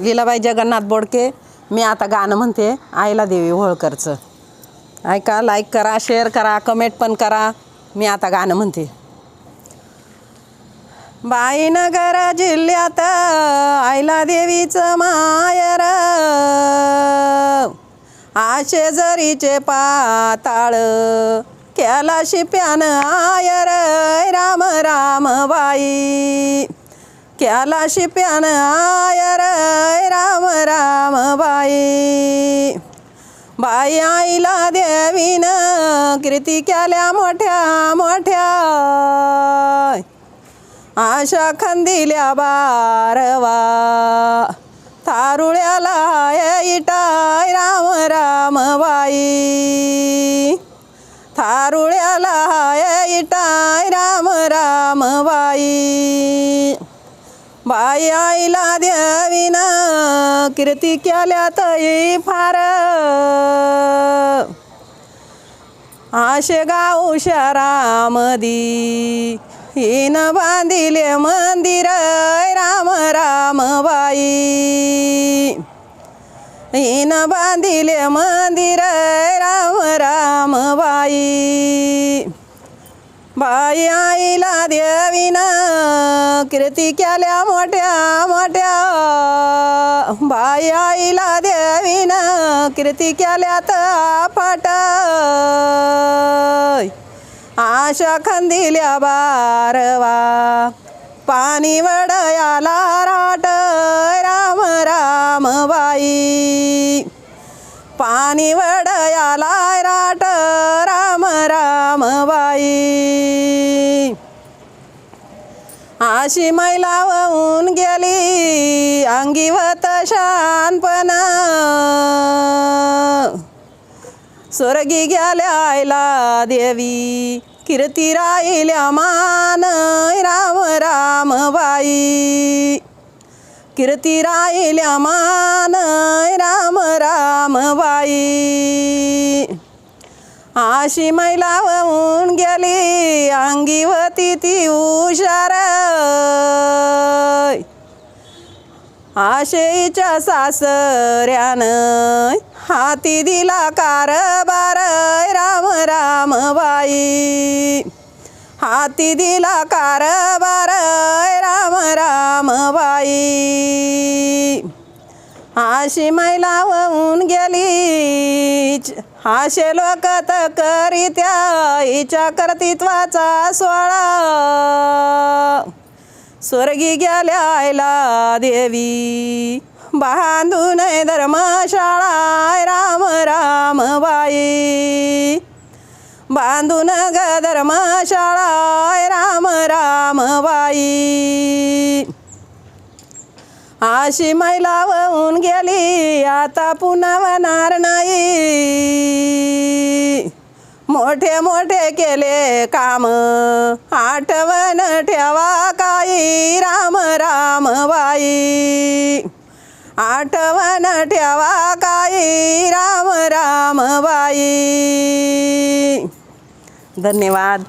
लीलाबाई जगन्नाथ बोडके मी आता गाणं म्हणते आईला देवी होळकरचं. ऐका लाईक करा शेअर करा कमेंट पण करा. मी आता गाणं म्हणते. बाईनगर जिल्ह्यात आईला देवीचं मायर. आशे जरीचे पाताळ केला शिप्यान आयर. राम राम बाई. केला शिप्यान आयर राम राम बाई. बाई आईला देवीन कीर्ती केल्या मोठ्या मोठ्या. आशा खंदिल्या बारवा. थारुळ्याला इटाय राम राम बाई. थारुळ्याला इटाय राम राम बाई. बाई आईला देवीन कीर्ती केल्या तई फार. आशे गाव शहरामदी हिन बांधिले मंदिर राम राम बाई. हिन बांधिले मंदिर राम राम बाई. बाई आईला देवीना कीर्ती केल्या मोठ्या मोठ्या. बाई आईला देवीना कीर्ती केल्या फाट आशा खंदिल्या बारवा. पाणी वडयाला राट. राम राम बाई. पाणी वडयाला राट राम राम बाई. अशी मैला वाहून गेली अंगीवत शानपण. स्वर्गी गेल्या देवी कीर्ती राहिल्या मान. राम राम बाई. कीर्ती राहिल्या मान. अशी मैला होऊन गेली. अंगीवती ती हुशार. आशेच्या सासऱ्यानं हाती दिला कारभार. राम राम बाई. हाती दिला कारभार. राम राम बाई. अशी मैला वाहून गेली हाशे लोक करीत्या हिच्या कर्तित्वाचा सोळा. स्वर्गी गेल्या आईला देवी बांधून धर्मशाळा राम राम बाई. बांधून ग धर्मशाळा राम राम बाई. अशी महिला होऊन गेली आता पुन्हा होणार नाही. मोठे मोठे केले काम आठवण ठेवा काही राम राम बाई. आठवण ठेवा काही राम राम बाई. धन्यवाद.